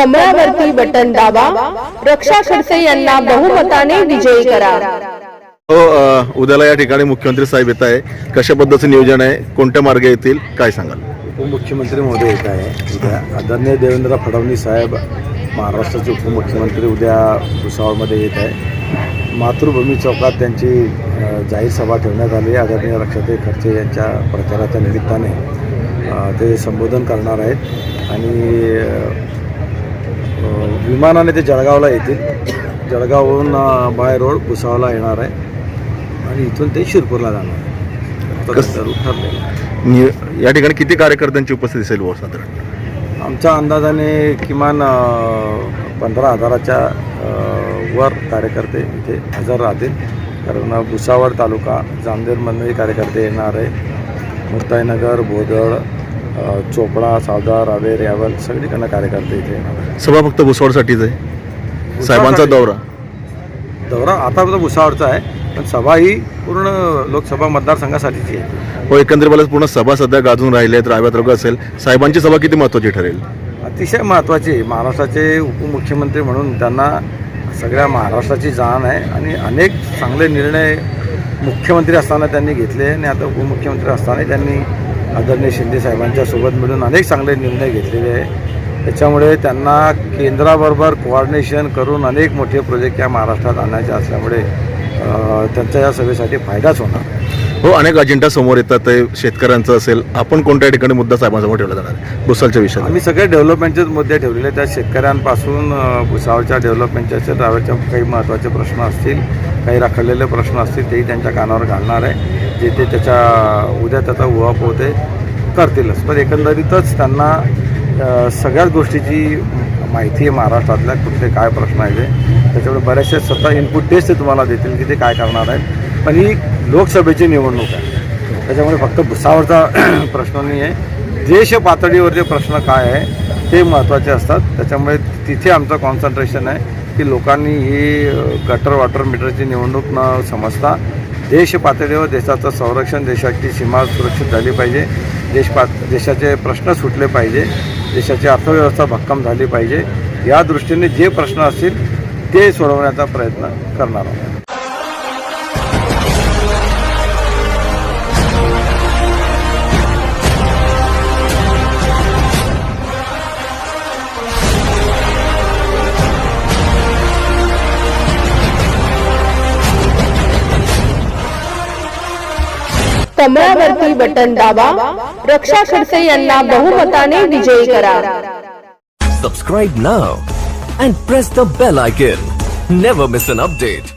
कमळावरती button दाबा. रक्षा खडसे यांना बहुमताने विजयी करा. हो उद्याला या ठिकाणी मुख्यमंत्री साहेब येत आहे. कशा पद्धतीचं नियोजन आहे? कोणत्या मार्गे येतील? काय सांगाल? उपमुख्यमंत्री महोदय येत आहे. उद्या आदरणीय देवेंद्र फडणवीस साहेब महाराष्ट्राचे उपमुख्यमंत्री उद्या भुसावळमध्ये येत आहे. मातृभूमी चौकात त्यांची जाहीर सभा ठेवण्यात आली. आदरणीय रक्षाताई खर्चे यांच्या प्रचाराच्या निमित्ताने ते संबोधन करणार आहेत. आणि विमानाने ते जळगावला येतील. जळगावहून अ, बाय रोड भुसावळला येणार आहे. आणि इथून ते शिरपूरला जाणार. नि- या ठिकाणी किती कार्यकर्त्यांची उपस्थिती असेल साधारण? आमच्या अंदाजाने किमान पंधरा हजाराच्या वर कार्यकर्ते इथे हजर राहतील. कारण भुसावळ तालुका जामनेरमधनंही कार्यकर्ते येणार आहे मुक्ताईनगर भोदळ चोपडा सावदा रावेर यावल सगळीकडनं कार्यकर्ते इथे येणार आहे सभा फक्त भुसवडसाठीच आहे. साहेबांचा दौरा. दौरा आता फक्त भुसावळचा आहे पण सभा ही पूर्ण लोकसभा मतदारसंघासाठीची आहे. हो एकंदरीत मला पूर्ण सभा सध्या गाजून राहिले आहेत राव्यात रोग असेल. साहेबांची सभा किती महत्वाची ठरेल? अतिशय महत्त्वाची महाराष्ट्राचे उपमुख्यमंत्री म्हणून त्यांना सगळ्या महाराष्ट्राची जाण आहे आणि अनेक चांगले निर्णय मुख्यमंत्री असताना त्यांनी घेतले आणि आता उपमुख्यमंत्री असताना त्यांनी आदरणीय शिंदे साहेबांच्या सोबत मिळून अनेक चांगले निर्णय घेतलेले आहे. त्याच्यामुळे त्यांना केंद्राबरोबर कोऑर्डिनेशन करून अनेक मोठे प्रोजेक्ट या महाराष्ट्रात आणायचे असल्यामुळे अ, त्यांच्या या सभेसाठी फायदाच होणार. हो अनेक अजेंडा समोर येतात. ते शेतकऱ्यांचं असेल आपण कोणत्या ठिकाणी मुद्दा साहेबांसमोर ठेवला जाणार भुसालच्या विषयात. आम्ही सगळे डेव्हलपमेंटचेच मुद्दे ठेवलेले आहेत. त्या शेतकऱ्यांपासून अ, भुसावळच्या डेव्हलपमेंटच्या असेल रावेरच्या काही महत्त्वाचे प्रश्न असतील काही रखडलेले प्रश्न असतील तेही त्यांच्या कानावर घालणार आहे. जे ते त्याच्या उद्या त्याचा उहापोह ते करतीलच. पण एकंदरीतच त्यांना सगळ्याच गोष्टीची माहिती आहे महाराष्ट्रातल्या कुठले काय प्रश्न आहे ते. त्याच्यामुळे बऱ्याचशा स्वतः इनपुट टेस्ट ते तुम्हाला देतील की ते काय करणार आहेत. पण ही लोकसभेची निवडणूक आहे. त्याच्यामुळे फक्त भुसावरचा प्रश्न नाही आहे देश पातळीवरचे प्रश्न काय आहे ते महत्त्वाचे असतात. त्याच्यामुळे तिथे आमचं कॉन्सन्ट्रेशन आहे की लोकांनी ही गटर वॉटर मीटरची निवडणूक न समजता देश पातळीवर देशाचं संरक्षण देशाची सीमा सुरक्षित झाली पाहिजे. देश पात देशाचे प्रश्न सुटले पाहिजे. देशाची अर्थव्यवस्था भक्कम झाली पाहिजे. या दृष्टीने जे प्रश्न असतील ते सोडवण्याचा प्रयत्न करणार आहोत. कमळावरती बटन दाबा रक्षा खडसे यांना बहुमताने विजयी करा Subscribe now and press the bell icon. Never miss an update.